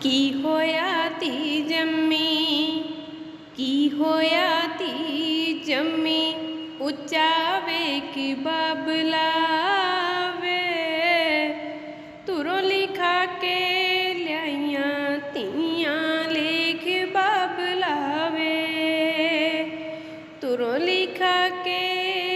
ਕੀ ਹੋਇਆ ਤੀ ਜੰਮੀ? ਕੀ ਹੋਇਆ ਤੀ ਜੰਮੀ? ਉੱਚਾ ਵੇਖ ਬਾਬਲਾ ਵੇ ਤੁਰੋਂ ਲਿਖਾ ਕੇ ਲਿਆਈਆਂ ਤੀਆਂ ਲੇਖ ਬਾਬਲਾ ਵੇ ਤੁਰੋਂ ਲਿਖਾ ਕੇ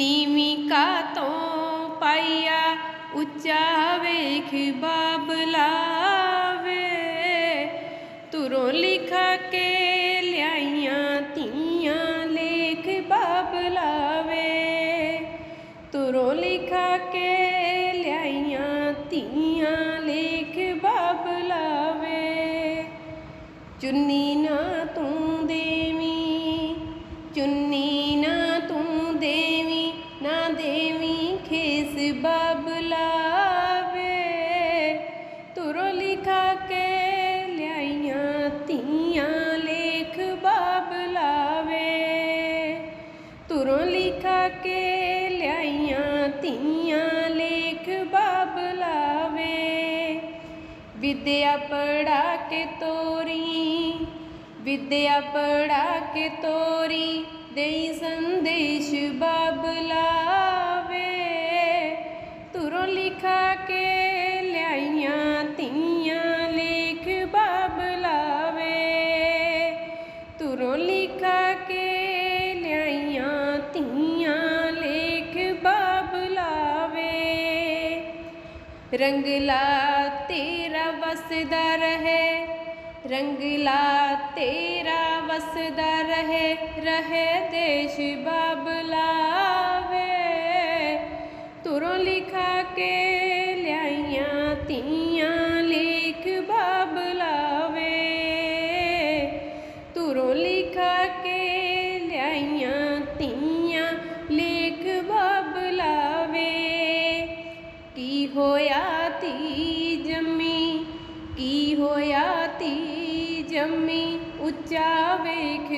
ਨੀਵੀਂ ਕਾ ਤੋਂ ਪਾਈਆ ਉੱਚਾ ਵੇਖ ਬਾਬਲਾ ਵੇ ਤੁਰੋਂ ਲਿਖਾ ਕੇ ਲਿਆਈਆਂ ਧੀਆਂ, ਲੇਖ ਬਾਬਲਾ ਵੇ ਤੁਰੋਂ ਲਿਖਾ ਕੇ ਲਿਆਈਆਂ ਤੀਆਂ ਲੇਖ ਬਾਬਲਾ ਵੇ ਚੁੰਨੀ ਨਾ ਤੂੰ ਦੇਵੀ, ਚੁੰਨੀ ਨਾ ਧੀਆਂ ਲੇਖ ਬਾਬਲਾ ਵੇ ਵਿਦਿਆ ਪੜਾ ਕੇ ਤੋਰੀ ਵਿਦਿਆ ਪੜਾ ਕੇ ਤੋਰੀ ਦੇਈ ਸੰਦੇਸ਼ रला तेरा वसदा रहे रङ्गला तेरा वसदा रहे रहे देश बे तुरो लिखा ਉੱਚਾ ਵੇਖ